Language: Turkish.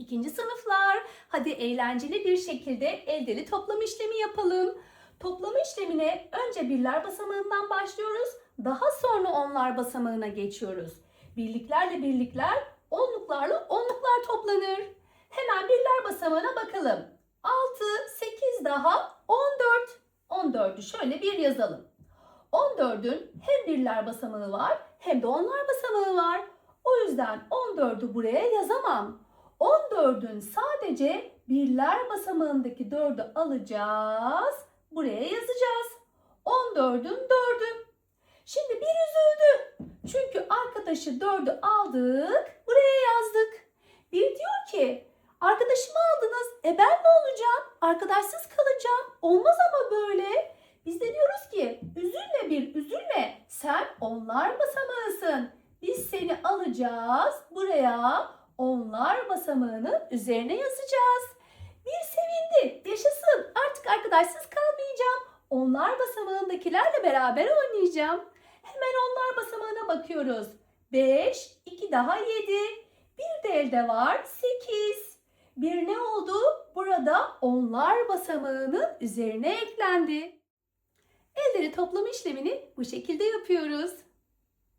İkinci sınıflar, hadi eğlenceli bir şekilde eldeli toplam işlemi yapalım. Toplama işlemine önce birler basamağından başlıyoruz. Daha sonra onlar basamağına geçiyoruz. Birliklerle birlikler, onluklarla onluklar toplanır. Hemen birler basamağına bakalım. 6, 8 daha 14. 14'ü şöyle bir yazalım. 14'ün hem birler basamağı var hem de onlar basamağı var. O yüzden 14'ü buraya yazamam. 14'ün sadece birler basamağındaki 4'ü alacağız. Buraya yazacağız. 14'ün 4'ü. Şimdi bir üzüldü. Çünkü arkadaşı 4'ü aldık. Buraya yazdık. Bir diyor ki arkadaşımı aldınız. E ben ne olacağım? Arkadaşsız kalacağım. Olmaz ama böyle. Biz de diyoruz ki üzülme bir üzülme. Sen onlar basamağısın. Biz seni alacağız buraya onlar basamağının üzerine yazacağız. Bir sevindi. Yaşasın. Artık arkadaşsız kalmayacağım. Onlar basamağındakilerle beraber oynayacağım. Hemen onlar basamağına bakıyoruz. 5, 2 daha 7. Bir de elde var 8. Bir ne oldu? Burada onlar basamağının üzerine eklendi. Elleri toplama işlemini bu şekilde yapıyoruz.